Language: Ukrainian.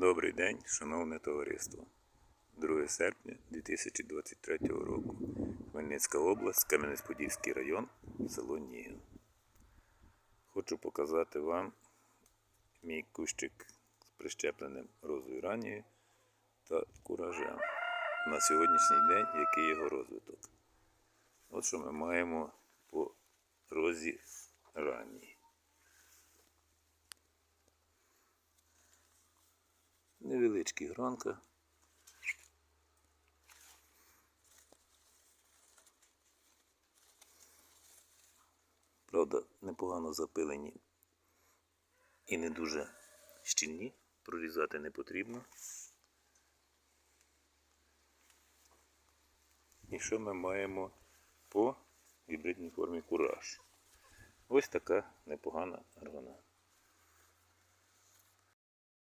Добрий день, шановне товариство. 2 серпня 2023 року. Хмельницька область, Кам'янець-Подільський район, село Нігів. Хочу показати вам мій кущик з прищепленим розою ранньою та куражем. На сьогоднішній день який його розвиток. От що ми маємо по розі ранній. Невеличкий гранка. Правда, непогано запилені і не дуже щільні, прорізати не потрібно. І що ми маємо по гібридній формі кураж? Ось така непогана грона.